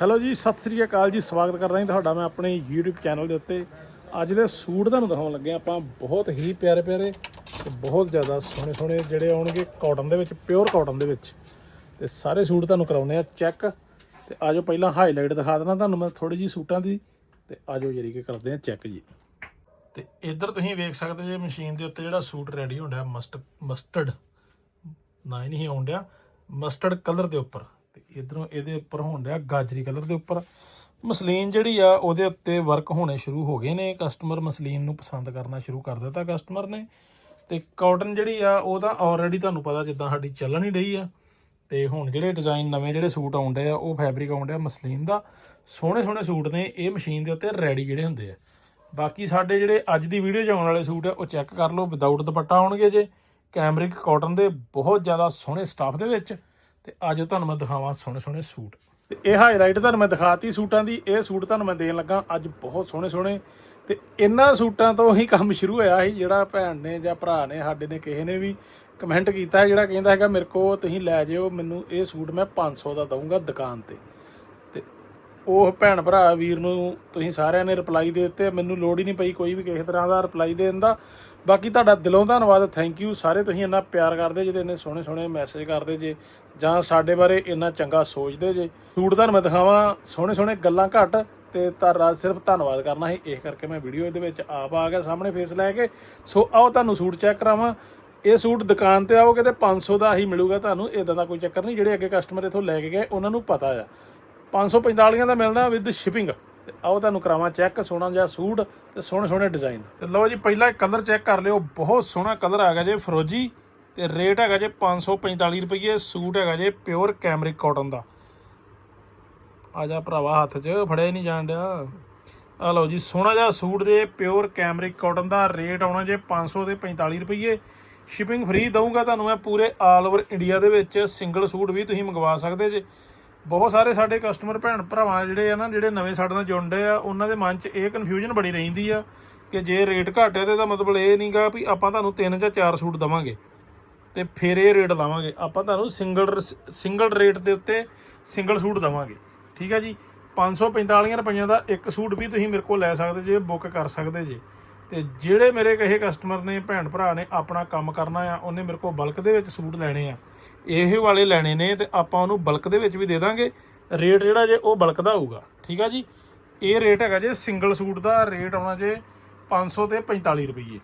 Hello ਜੀ, ਸਤਿ ਸ੍ਰੀ ਅਕਾਲ ਜੀ, ਸਵਾਗਤ ਕਰਦਾ ਹਾਂ ਤੁਹਾਡਾ ਮੈਂ ਆਪਣੇ YouTube ਚੈਨਲ ਦੇ ਉੱਤੇ। ਅੱਜ ਦੇ ਸੂਟ ਤੁਹਾਨੂੰ ਦਿਖਾਉਣ ਲੱਗੇ ਹਾਂ, ਆਪਾਂ ਬਹੁਤ ਹੀ ਪਿਆਰੇ ਪਿਆਰੇ ਤੇ ਬਹੁਤ ਜ਼ਿਆਦਾ ਸੋਹਣੇ ਸੋਹਣੇ ਜਿਹੜੇ ਆਉਣਗੇ ਕਾਟਨ ਦੇ ਵਿੱਚ ਪਿਓਰ ਕਾਟਨ ਦੇ ਵਿੱਚ। ਤੇ ਸਾਰੇ ਸੂਟ ਤੁਹਾਨੂੰ ਕਰਾਉਣੇ ਆ ਚੈੱਕ ਤੇ ਆਜੋ ਪਹਿਲਾਂ ਹਾਈਲਾਈਟ ਦਿਖਾ ਦਿੰਦਾ ਤੁਹਾਨੂੰ ਮੈਂ ਥੋੜੀ ਜੀ ਸੂਟਾਂ ਦੀ। ਤੇ ਆਜੋ ਜਿਹੜੀ ਕਿ ਕਰਦੇ ਆ ਚੈੱਕ ਜੀ। ਤੇ ਇੱਧਰ ਤੁਸੀਂ ਵੇਖ ਸਕਦੇ ਜੇ ਮਸ਼ੀਨ ਦੇ ਉੱਤੇ ਜਿਹੜਾ ਸੂਟ ਰੈਡੀ ਹੁੰਦਾ ਮਸਟ ਮਸਟਰਡ ਨਾ ਹੀ ਨਹੀਂ ਆਉਂਦਿਆ ਮਸਟਰਡ ਕਲਰ ਦੇ ਉੱਪਰ। ਇਧਰੋਂ ਇਹਦੇ ਉੱਪਰ ਹੋਣ ਡਿਆ ਗਾਜਰੀ ਕਲਰ ਦੇ ਉੱਪਰ। ਮਸਲੀਨ ਜਿਹੜੀ ਆ, ਉਹਦੇ ਉੱਤੇ ਵਰਕ ਹੋਣੇ ਸ਼ੁਰੂ ਹੋ ਗਏ ਨੇ। ਕਸਟਮਰ ਮਸਲੀਨ ਨੂੰ ਪਸੰਦ ਕਰਨਾ ਸ਼ੁਰੂ ਕਰ ਦਿੱਤਾ ਕਸਟਮਰ ਨੇ। ਤੇ ਕਾਟਨ ਜਿਹੜੀ ਆ, ਉਹ ਤਾਂ ਆਲਰੇਡੀ ਤੁਹਾਨੂੰ ਪਤਾ ਜਿੱਦਾਂ ਸਾਡੀ ਚੱਲਣ ਹੀ ਰਹੀ ਆ। ਤੇ ਹੁਣ ਜਿਹੜੇ ਡਿਜ਼ਾਈਨ ਨਵੇਂ ਜਿਹੜੇ ਸੂਟ ਆਉਂਦੇ ਆ, ਉਹ ਫੈਬਰਿਕ ਆਉਂਦੇ ਆ ਮਸਲੀਨ ਦਾ। ਸੋਹਣੇ ਸੋਹਣੇ ਸੂਟ ਨੇ, ਇਹ ਮਸ਼ੀਨ ਦੇ ਉੱਤੇ ਰੈਡੀ ਜਿਹੜੇ ਹੁੰਦੇ ਆ। ਬਾਕੀ ਸਾਡੇ ਜਿਹੜੇ ਅੱਜ ਦੀ ਵੀਡੀਓ 'ਚ ਆਉਣ ਵਾਲੇ ਸੂਟ ਆ, ਉਹ ਚੈੱਕ ਕਰ ਲਓ। ਵਿਦਆਊਟ ਦੁਪੱਟਾ ਆਉਣਗੇ ਜੇ। ਕੈਮਰਿਕ ਕਾਟਨ ਦੇ ਬਹੁਤ ਜ਼ਿਆਦਾ ਸੋਹਣੇ ਸਟਾਫ ਦੇ ਵਿੱਚ। ਤੇ ਅੱਜ ਤੁਹਾਨੂੰ ਮੈਂ ਦਿਖਾਵਾਂ ਸੋਹਣੇ ਸੋਹਣੇ ਸੂਟ। ਤੇ ਇਹ ਹਾਈਲਾਈਟ ਤੁਹਾਨੂੰ ਮੈਂ ਦਿਖਾਤੀ ਸੂਟਾਂ ਦੀ, ਇਹ ਸੂਟ ਤੁਹਾਨੂੰ ਮੈਂ ਦੇਣ ਲੱਗਾ ਅੱਜ ਬਹੁਤ ਸੋਹਣੇ ਸੋਹਣੇ। ਤੇ ਇਹਨਾਂ ਸੂਟਾਂ ਤੋਂ ਹੀ ਕੰਮ ਸ਼ੁਰੂ ਹੋਇਆ ਸੀ, ਜਿਹੜਾ ਭੈਣ ਨੇ ਜਾਂ ਭਰਾ ਨੇ, ਸਾਡੇ ਨੇ ਕਿਸੇ ਨੇ ਵੀ ਕਮੈਂਟ ਕੀਤਾ ਜਿਹੜਾ ਕਹਿੰਦਾ ਹੈਗਾ, ਮੇਰੇ ਕੋ ਤੁਸੀਂ ਲੈ ਜਿਓ, ਮੈਨੂੰ ਇਹ ਸੂਟ ਮੈਂ 500 ਦਾ ਦਊਂਗਾ ਦੁਕਾਨ ਤੇ। ਉਹ ਭੈਣ ਭਰਾ ਵੀਰ ਨੂੰ ਤੁਸੀਂ ਸਾਰਿਆਂ ਨੇ ਰਿਪਲਾਈ ਦੇ ਦਿੱਤੇ ਮੈਨੂੰ ਲੋੜ ਹੀ ਨਹੀਂ ਪਈ ਕੋਈ ਵੀ ਕਿਸੇ ਤਰ੍ਹਾਂ ਦਾ ਰਿਪਲਾਈ ਦੇਣ ਦਾ। ਬਾਕੀ ਤੁਹਾਡਾ ਦਿਲੋਂ ਧੰਨਵਾਦ ਥੈਂਕ ਯੂ ਸਾਰੇ ਤੁਸੀਂ ਇੰਨਾ ਪਿਆਰ ਕਰਦੇ ਜੇ ਤੇ ਇੰਨੇ ਸੋਹਣੇ ਸੋਹਣੇ ਮੈਸੇਜ ਕਰਦੇ ਜੇ, ਜਾਂ ਸਾਡੇ ਬਾਰੇ ਇੰਨਾ ਚੰਗਾ ਸੋਚਦੇ ਜੇ। ਸੂਟ ਤੁਹਾਨੂੰ ਮੈਂ ਦਿਖਾਵਾਂ, ਸੋਹਣੇ ਸੋਹਣੇ ਗੱਲਾਂ ਘੱਟ ਤੇ ਤੁਹਾਡਾ ਸਿਰਫ ਧੰਨਵਾਦ ਕਰਨਾ ਸੀ। ਇਸ ਕਰਕੇ ਮੈਂ ਵੀਡੀਓ ਇਹਦੇ ਵਿੱਚ ਆਪ ਆ ਗਿਆ ਸਾਹਮਣੇ ਫੇਸ ਲੈ ਕੇ। ਸੋ ਆਓ ਤੁਹਾਨੂੰ ਸੂਟ ਚੈੱਕ ਕਰਾਵਾਂ। ਇਹ ਸੂਟ ਦੁਕਾਨ ਤੇ ਆਓਗੇ ਤੇ 500 ਦਾ ਹੀ ਮਿਲੂਗਾ ਤੁਹਾਨੂੰ। ਇਦਾਂ ਦਾ ਕੋਈ ਚੱਕਰ ਨਹੀਂ, ਜਿਹੜੇ ਅੱਗੇ ਕਸਟਮਰ ਇਥੋਂ ਲੈ ਕੇ ਗਏ, ਉਹਨਾਂ ਨੂੰ ਪਤਾ ਆ। 545 ਦਾ ਮਿਲਣਾ ਵਿਦ ਸ਼ਿਪਿੰਗ ਤੇ ਆਓ ਤੁਹਾਨੂੰ ਕਰਾਵਾਂ ਚੈੱਕ ਸੋਹਣਾ ਜਿਹਾ ਸੂਟ ਤੇ ਸੋਹਣੇ ਸੋਹਣੇ ਡਿਜ਼ਾਈਨ ਤੇ ਲਓ ਜੀ, ਪਹਿਲਾਂ ਕਲਰ ਚੈੱਕ ਕਰ ਲਿਓ। ਬਹੁਤ ਸੋਹਣਾ ਕਲਰ ਹੈਗਾ ਜੇ ਫਰੋਜੀ। ਤੇ ਰੇਟ ਹੈਗਾ ਜੇ 545 ਰੁਪਏ ਸੂਟ ਹੈਗਾ ਜੇ ਪਿਓਰ ਕੈਮਰਿਕ ਕਾਟਨ ਦਾ। ਆ ਜਾ ਭਰਾਵਾ, ਹੱਥ 'ਚ ਫੜਿਆ ਨਹੀਂ ਜਾਣ ਡਿਆ। ਆ ਲਓ ਜੀ, ਸੋਹਣਾ ਜਿਹਾ ਸੂਟ ਜੇ ਪਿਓਰ ਕੈਮਰਿਕ ਕਾਟਨ ਦਾ। ਰੇਟ ਆਉਣਾ ਜੇ 500 ਤੇ 45 ਰੁਪਏ ਸ਼ਿਪਿੰਗ ਫ੍ਰੀ ਦਊਂਗਾ ਤੁਹਾਨੂੰ ਮੈਂ ਪੂਰੇ ਆਲ ਓਵਰ ਇੰਡੀਆ ਦੇ ਵਿੱਚ। ਸਿੰਗਲ ਸੂਟ ਵੀ ਤੁਸੀਂ ਮੰਗਵਾ ਸਕਦੇ ਜੇ। ਬਹੁਤ ਸਾਰੇ ਸਾਡੇ ਕਸਟਮਰ ਭੈਣ ਭਰਾਵਾਂ ਜਿਹੜੇ ਆ ਨਾ, ਜਿਹੜੇ ਨਵੇਂ ਸਾਡੇ ਨਾਲ ਜੁੜਦੇ ਆ, ਉਹਨਾਂ ਦੇ ਮਨ 'ਚ ਇਹ ਕਨਫਿਊਜ਼ਨ ਬਣੀ ਰਹਿੰਦੀ ਆ ਕਿ ਜੇ ਰੇਟ ਘੱਟ ਹੈ ਤੇ ਇਹਦਾ ਮਤਲਬ ਇਹ ਨਹੀਂਗਾ ਵੀ ਆਪਾਂ ਤੁਹਾਨੂੰ ਤਿੰਨ ਜਾਂ ਚਾਰ ਸੂਟ ਦਵਾਂਗੇ ਤੇ ਫਿਰ ਇਹ ਰੇਟ ਲਾਵਾਂਗੇ। ਆਪਾਂ ਤੁਹਾਨੂੰ ਸਿੰਗਲ ਸਿੰਗਲ ਰੇਟ ਦੇ ਉੱਤੇ ਸਿੰਗਲ ਸੂਟ ਦਵਾਂਗੇ। ਠੀਕ ਹੈ ਜੀ? 545 ਰੁਪਈਆਂ ਦਾ ਇੱਕ ਸੂਟ ਵੀ ਤੁਸੀਂ ਮੇਰੇ ਕੋਲ ਲੈ ਸਕਦੇ ਜੇ ਬੁੱਕ ਕਰ ਸਕਦੇ ਜੇ। ਤੇ ਜਿਹੜੇ ਮੇਰੇ ਕਹੇ ਕਸਟਮਰ ਨੇ, ਭੈਣ ਭਰਾ ਨੇ ਆਪਣਾ ਕੰਮ ਕਰਨਾ ਆ, ਉਹਨੇ ਮੇਰੇ ਕੋਲ ਬਲਕ ਦੇ ਵਿੱਚ ਸੂਟ ਲੈਣੇ ਆ। ਇਹ ਵਾਲੇ ਲੈਣੇ ਨੇ ਤੇ ਆਪਾਂ ਉਹਨੂੰ ਬਲਕ ਦੇ ਵਿੱਚ ਵੀ ਦੇ ਦਾਂਗੇ। ਰੇਟ ਜਿਹੜਾ ਜੇ ਉਹ ਬਲਕ ਦਾ ਹੋਊਗਾ। ਠੀਕ ਆ ਜੀ? ਇਹ ਰੇਟ ਹੈਗਾ ਜੇ ਸਿੰਗਲ ਸੂਟ ਦਾ ਰੇਟ ਆਉਣਾ ਜੇ 500 ਤੇ 45 ਰੁਪਏ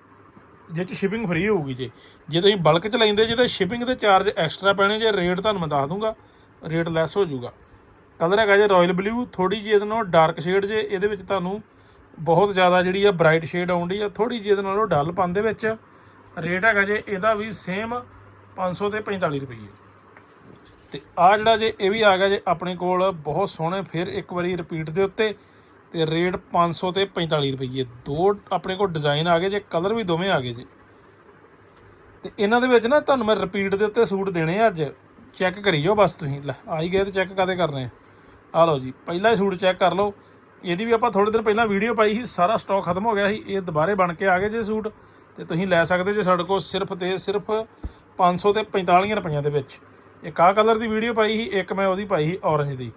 ਜਿਹ ਚ ਸ਼ਿਪਿੰਗ ਫ੍ਰੀ ਹੋਊਗੀ ਜੇ। ਜੇ ਤੁਸੀਂ ਬਲਕ ਚ ਲੈਂਦੇ, ਜੇ ਤਾਂ ਸ਼ਿਪਿੰਗ ਦੇ ਚਾਰਜ ਐਕਸਟਰਾ ਪੈਣੇ ਜੇ, ਰੇਟ ਤੁਹਾਨੂੰ ਮੈਂ ਦੱਸ ਦੂੰਗਾ। ਰੇਟ ਲੈਸ ਹੋ ਜਾਊਗਾ। ਕਲਰ ਹੈਗਾ ਜੇ ਰਾਇਲ ਬਲੂ ਥੋੜੀ ਜਿਹੀ ਇਹਦੇ ਨਾਲੋਂ ਡਾਰਕ ਸ਼ੇਡ ਜੇ, ਇਹਦੇ ਵਿੱਚ ਤੁਹਾਨੂੰ ਬਹੁਤ ਜ਼ਿਆਦਾ ਜਿਹੜੀ ਆ ਬ੍ਰਾਈਟ ਸ਼ੇਡ ਆਉਂਦੀ ਆ ਥੋੜੀ ਜਿਹੀ ਇਹਦੇ ਨਾਲੋਂ ਡਲ ਪਨ ਦੇ ਵਿੱਚ ਰੇਟ ਹੈਗਾ ਜੇ ਇਹਦਾ ਵੀ ਸੇਮ 500 ਤੇ 45 ਰੁਪਏ ਤੇ ਆ ਜਿਹੜਾ ਜੇ ਇਹ ਵੀ ਆ ਗਿਆ ਜੇ ਆਪਣੇ ਕੋਲ ਬਹੁਤ ਸੋਹਣੇ, ਫਿਰ ਇੱਕ ਵਾਰੀ ਰਿਪੀਟ ਦੇ ਉੱਤੇ ਤੇ ਰੇਟ 500 ਤੇ 45 ਰੁਪਏ ਦੋ ਆਪਣੇ ਕੋਲ ਡਿਜ਼ਾਈਨ ਆ ਗਏ ਜੇ ਕਲਰ ਵੀ ਦੋਵੇਂ ਆ ਗਏ ਜੇ। ਤੇ ਇਹਨਾਂ ਦੇ ਵਿੱਚ ਨਾ ਤੁਹਾਨੂੰ ਮੈਂ ਰਿਪੀਟ ਦੇ ਉੱਤੇ ਸੂਟ ਦੇਣੇ ਆ ਅੱਜ। ਚੈੱਕ ਕਰੀਓ ਬਸ ਤੁਸੀਂ। ਲੈ, ਆ ਹੀ ਗਏ ਤੇ ਚੈੱਕ ਕਾਦੇ ਕਰਨੇ ਆ? ਆ ਲਓ ਜੀ, ਪਹਿਲਾ ਹੀ ਸੂਟ ਚੈੱਕ ਕਰ ਲਓ। ਇਹਦੀ ਵੀ ਆਪਾਂ ਥੋੜੇ ਦਿਨ ਪਹਿਲਾਂ ਵੀਡੀਓ ਪਾਈ ਸੀ, ਸਾਰਾ ਸਟਾਕ ਖਤਮ ਹੋ ਗਿਆ ਸੀ, ਇਹ ਦੁਬਾਰੇ ਬਣ ਕੇ ਆ ਗਏ ਜੇ ਸੂਟ। ਤੇ ਤੁਸੀਂ ਲੈ ਸਕਦੇ ਜੇ ਸਾਡੇ ਕੋਲ ਸਿਰਫ ਤੇ ਸਿਰਫ 500 ਤੇ 45 ਰੁਪਈਆਂ ਦੇ ਵਿੱਚ। ਇੱਕ ਆਹ ਕਲਰ ਦੀ ਵੀਡੀਓ ਪਾਈ ਸੀ, ਇੱਕ ਮੈਂ ਉਹਦੀ ਪਾਈ ਸੀ ਔਰੰਜ ਦੀ।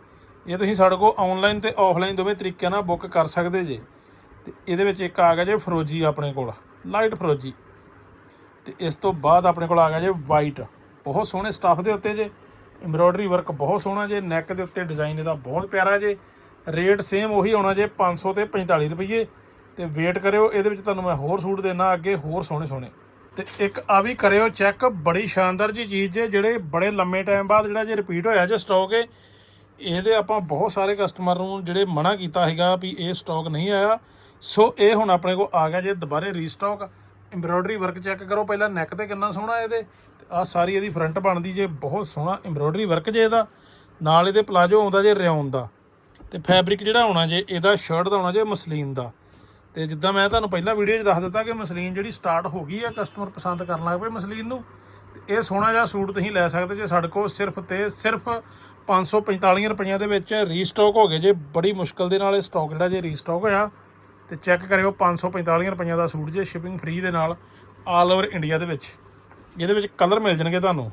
ਇਹ ਤੁਸੀਂ ਸਾਡੇ ਕੋਲ ਆਨਲਾਈਨ ਤੇ ਆਫਲਾਈਨ ਦੋਵੇਂ ਤਰੀਕਿਆਂ ਨਾਲ ਬੁੱਕ ਕਰ ਸਕਦੇ ਜੇ। ਤੇ ਇਹਦੇ ਵਿੱਚ ਇੱਕ ਆ ਗਿਆ ਜੇ ਫਰੋਜੀ ਆਪਣੇ ਕੋਲ ਲਾਈਟ ਫਰੋਜੀ ਤੇ ਇਸ ਤੋਂ ਬਾਅਦ ਆਪਣੇ ਕੋਲ ਆ ਗਿਆ ਜੇ ਵਾਈਟ ਬਹੁਤ ਸੋਹਣੇ ਸਟੱਫ ਦੇ ਉੱਤੇ ਜੇ। ਐਮਬ੍ਰੋਇਡਰੀ ਵਰਕ ਬਹੁਤ ਸੋਹਣਾ ਜੇ ਨੈਕ ਦੇ ਉੱਤੇ ਡਿਜ਼ਾਈਨ ਇਹਦਾ ਬਹੁਤ ਪਿਆਰਾ ਜੇ। ਰੇਟ ਸੇਮ ਉਹੀ ਆਉਣਾ ਜੇ 500 ਤੇ 45 ਰੁਪਏ ਤੇ ਵੇਟ ਕਰਿਓ, ਇਹਦੇ ਵਿੱਚ ਤੁਹਾਨੂੰ ਮੈਂ ਹੋਰ ਸੂਟ ਦੇਣਾ, ਅੱਗੇ ਹੋਰ ਸੋਹਣੇ ਸੋਹਣੇ। ਤੇ ਇੱਕ ਆ ਵੀ ਕਰਿਓ ਚੈੱਕ ਬੜੀ ਸ਼ਾਨਦਾਰ ਜੀ ਚੀਜ਼ ਜੇ, ਜਿਹੜੇ ਬੜੇ ਲੰਮੇ ਟਾਈਮ ਬਾਅਦ ਜਿਹੜਾ ਜੇ ਰਿਪੀਟ ਹੋਇਆ ਜੇ ਸਟਾਕ ਇਹ, ਇਹਦੇ ਆਪਾਂ ਬਹੁਤ ਸਾਰੇ ਕਸਟਮਰ ਨੂੰ ਜਿਹੜੇ ਮਨਾ ਕੀਤਾ ਹੈਗਾ ਵੀ ਇਹ ਸਟਾਕ ਨਹੀਂ ਆਇਆ। ਸੋ ਇਹ ਹੁਣ ਆਪਣੇ ਕੋਲ ਆ ਗਿਆ ਜੇ, ਦੁਬਾਰੇ ਰੀਸਟਾਕ ਐਮਬ੍ਰੋਇਡਰੀ ਵਰਕ ਚੈੱਕ ਕਰੋ, ਪਹਿਲਾਂ ਨੈਕ ਤੇ ਕਿੰਨਾ ਸੋਹਣਾ ਇਹਦੇ। ਆ ਸਾਰੀ ਇਹਦੀ ਫਰੰਟ ਬਣਦੀ ਜੇ, ਬਹੁਤ ਸੋਹਣਾ ਐਮਬ੍ਰੋਇਡਰੀ ਵਰਕ ਜੇ ਇਹਦਾ। ਨਾਲ ਇਹਦੇ ਪਲਾਜੋ ਆਉਂਦਾ ਜੇ ਰਿਓਨ ਦਾ। ਤੇ ਫੈਬਰਿਕ ਜਿਹੜਾ ਹੋਣਾ ਜੇ, ਇਹਦਾ ਸ਼ਰਟ ਦਾ ਹੋਣਾ ਜੇ, ਮਸਲੀਨ ਦਾ। ਤੇ ਜਿੱਦਾਂ ਮੈਂ ਤੁਹਾਨੂੰ ਪਹਿਲਾਂ ਵੀਡੀਓ 'ਚ ਦੱਸ ਦਿੱਤਾ ਕਿ ਮਸਲੀਨ ਜਿਹੜੀ ਸਟਾਰਟ ਹੋ ਗਈ ਆ ਕਸਟਮਰ ਪਸੰਦ ਕਰਨ ਲੱਗ ਪਏ ਮਸਲੀਨ ਨੂੰ। ਤੇ ਇਹ ਸੋਹਣਾ ਜਿਹਾ ਸੂਟ ਤੁਸੀਂ ਲੈ ਸਕਦੇ ਜੇ ਸਾਡੇ ਕੋਲ ਸਿਰਫ ਤੇ ਸਿਰਫ 545 ਰੁਪਈਆਂ ਦੇ ਵਿੱਚ ਰੀਸਟਾਕ ਹੋ ਗਏ ਜੇ। ਬੜੀ ਮੁਸ਼ਕਲ ਦੇ ਨਾਲ ਇਹ ਸਟਾਕ ਜਿਹੜਾ ਜੇ ਰੀਸਟਾਕ ਹੋਇਆ। ਤੇ ਚੈੱਕ ਕਰਿਓ 545 ਰੁਪਈਆਂ ਦਾ ਸੂਟ ਜੇ ਸ਼ਿਪਿੰਗ ਫ੍ਰੀ ਦੇ ਨਾਲ ਆਲ ਓਵਰ ਇੰਡੀਆ ਦੇ ਵਿੱਚ। ਜਿਹਦੇ ਵਿੱਚ ਕਲਰ ਮਿਲ ਜਾਣਗੇ ਤੁਹਾਨੂੰ।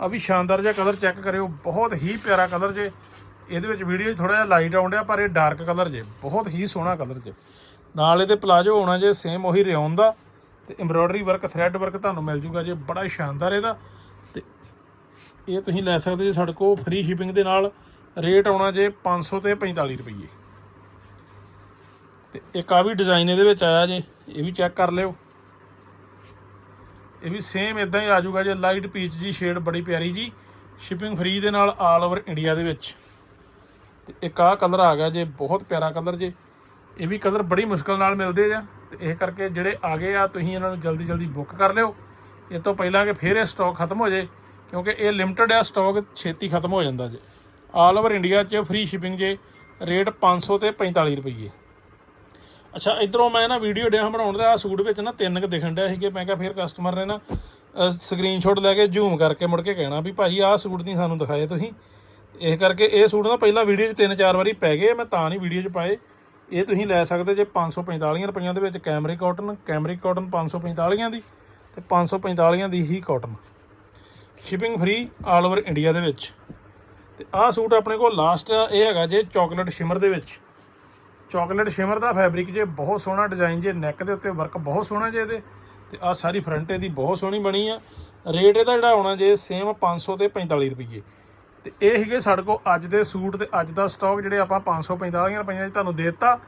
ਆ ਵੀ ਸ਼ਾਨਦਾਰ ਜਿਹਾ ਕਲਰ ਚੈੱਕ ਕਰਿਓ, ਬਹੁਤ ਹੀ ਪਿਆਰਾ ਕਲਰ ਜੇ। ਇਹਦੇ ਵਿੱਚ ਵੀਡੀਓ ਥੋੜਾ ਜਿਹਾ ਲਾਈਟ ਆਉਣ ਡਿਆ, ਪਰ ਇਹ ਡਾਰਕ ਕਲਰ ਜੇ, ਬਹੁਤ ਹੀ ਸੋਹਣਾ ਕਲਰ ਜੇ। ਨਾਲ ਇਹਦੇ ਪਲਾਜੋ ਹੋਣਾ ਜੇ ਸੇਮ ਉਹੀ ਰਿਓਨ ਦਾ, ਤੇ ਐਮਬ੍ਰੋਇਡਰੀ ਵਰਕ ਥ੍ਰੈਡ ਵਰਕ ਤੁਹਾਨੂੰ ਮਿਲ ਜੂਗਾ ਜੇ, ਬੜਾ ਹੀ ਸ਼ਾਨਦਾਰ ਇਹਦਾ। ਤੇ ਇਹ ਤੁਸੀਂ ਲੈ ਸਕਦੇ ਜੇ ਸਾਡੇ ਕੋਲ ਫ੍ਰੀ ਸ਼ਿਪਿੰਗ ਦੇ ਨਾਲ ਰੇਟ ਆਉਣਾ ਜੇ 500 ਤੇ 45 ਰੁਪਏ ਤੇ ਇੱਕ ਆ ਵੀ ਡਿਜ਼ਾਈਨ ਇਹਦੇ ਵਿੱਚ ਆਇਆ ਜੇ, ਇਹ ਵੀ ਚੈੱਕ ਕਰ ਲਿਓ। ਇਹ ਵੀ ਸੇਮ ਇਦਾਂ ਹੀ ਆ ਜਾਊਗਾ ਜੇ ਲਾਈਟ ਪੀਚ ਜੀ ਸ਼ੇਡ ਬੜੀ ਪਿਆਰੀ ਜੀ ਸ਼ਿਪਿੰਗ ਫ੍ਰੀ ਦੇ ਨਾਲ ਆਲ ਓਵਰ ਇੰਡੀਆ ਦੇ ਵਿੱਚ। ਤੇ ਇੱਕ ਆਹ ਕਲਰ ਆ ਗਿਆ ਜੇ, ਬਹੁਤ ਪਿਆਰਾ ਕਲਰ ਜੇ। ਇਹ ਵੀ ਕਲਰ ਬੜੀ ਮੁਸ਼ਕਲ ਨਾਲ ਮਿਲਦੇ ਆ। ਤੇ ਇਹ ਕਰਕੇ ਜਿਹੜੇ ਆ ਗਏ ਆ, ਤੁਸੀਂ ਇਹਨਾਂ ਨੂੰ ਜਲਦੀ ਜਲਦੀ ਬੁੱਕ ਕਰ ਲਿਓ। ਇਹ ਤੋਂ ਪਹਿਲਾਂ ਕਿ ਫਿਰ ਇਹ ਸਟਾਕ ਖਤਮ ਹੋ ਜੇ, ਕਿਉਂਕਿ ਇਹ ਲਿਮਟਿਡ ਆ ਸਟਾਕ ਛੇਤੀ ਖਤਮ ਹੋ ਜਾਂਦਾ ਜੇ। ਆਲ ਓਵਰ ਇੰਡੀਆ 'ਚ ਫ੍ਰੀ ਸ਼ਿਪਿੰਗ ਜੇ ਰੇਟ 500 ਤੇ 45 ਰੁਪਏ ਅੱਛਾ, ਇਧਰੋਂ ਮੈਂ ਨਾ ਵੀਡੀਓ ਡਿਆ ਬਣਾਉਣ ਦਾ, ਆਹ ਸੂਟ ਵਿੱਚ ਨਾ ਤਿੰਨ ਕ ਦਿਖਣ ਡਿਆ ਸੀਗੇ ਮੈਂ ਕਿਹਾ ਫਿਰ ਕਸਟਮਰ ਨੇ ਨਾ ਸਕਰੀਨਸ਼ਾਟ ਲੈ ਕੇ ਜ਼ੂਮ ਕਰਕੇ ਮੁੜ ਕੇ ਕਹਿਣਾ ਵੀ ਭਾਜੀ ਆਹ ਸੂਟ ਨਹੀਂ ਸਾਨੂੰ ਦਿਖਾਏ ਤੁਸੀਂ। ਇਸ ਕਰਕੇ ਇਹ ਸੂਟ ਨਾ ਪਹਿਲਾਂ ਵੀਡੀਓ 'ਚ ਤਿੰਨ ਚਾਰ ਵਾਰੀ ਪੈ ਗਏ, ਮੈਂ ਤਾਂ ਨਹੀਂ ਵੀਡੀਓ 'ਚ ਪਾਏ। ਇਹ ਤੁਸੀਂ ਲੈ ਸਕਦੇ ਜੇ 545 ਰੁਪਈਆਂ ਦੇ ਵਿੱਚ ਕੈਮਰੀ ਕਾਟਨ ਕੈਮਰਿਕ ਕਾਟਨ 545 ਦੀ ਤੇ 545 ਦੀ ਹੀ cotton. Shipping free all over India ਦੇ ਵਿੱਚ। ਤੇ ਆਹ ਸੂਟ ਆਪਣੇ ਕੋਲ ਲਾਸਟ ਇਹ ਹੈਗਾ ਜੇ ਚਾਕਲੇਟ ਸ਼ਿਮਰ ਦੇ ਵਿੱਚ। ਚਾਕਲੇਟ ਸ਼ਿਮਰ ਦਾ ਫੈਬਰਿਕ ਜੇ ਬਹੁਤ ਸੋਹਣਾ ਡਿਜ਼ਾਈਨ ਜੇ ਨੈਕ ਦੇ ਉੱਤੇ ਵਰਕ ਬਹੁਤ ਸੋਹਣਾ ਜੇ ਇਹਦੇ। ਤੇ ਆਹ ਸਾਰੀ ਫਰੰਟ ਇਹਦੀ ਬਹੁਤ ਸੋਹਣੀ ਬਣੀ ਆ। ਰੇਟ ਇਹਦਾ ਜਿਹੜਾ ਹੋਣਾ ਜੇ ਸੇਮ 500 ਤੇ 45 ਰੁਪਏ ਤੇ ਇਹ ਸੀਗੇ ਸਾਡੇ ਕੋਲ ਅੱਜ ਦੇ ਸੂਟ ਤੇ ਅੱਜ ਦਾ ਸਟਾਕ ਜਿਹੜੇ ਆਪਾਂ 545 ਰੁਪਈਆਂ 'ਚ ਤੁਹਾਨੂੰ ਦੇ ਦਿੱਤਾ।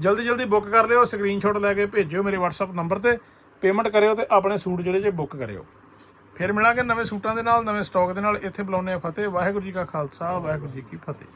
ਜਲਦੀ ਜਲਦੀ ਬੁੱਕ ਕਰ ਲਿਓ ਸਕਰੀਨਸ਼ਾਟ ਲੈ ਕੇ ਭੇਜਿਓ ਮੇਰੇ WhatsApp ਨੰਬਰ ਤੇ ਪੇਮੈਂਟ ਕਰਿਓ ਤੇ ਆਪਣੇ ਸੂਟ ਜਿਹੜੇ ਜੇ ਬੁੱਕ ਕਰਿਓ। ਫਿਰ ਮਿਲਾਂਗੇ ਨਵੇਂ ਸੂਟਾਂ ਦੇ ਨਾਲ, ਨਵੇਂ ਸਟਾਕ ਦੇ ਨਾਲ। ਇੱਥੇ ਬੁਲਾਉਂਦੇ ਆ ਫਤਿਹ। ਵਾਹਿਗੁਰੂ ਜੀ ਕਾ ਖਾਲਸਾ, ਵਾਹਿਗੁਰੂ ਜੀ ਕੀ ਫਤਿਹ।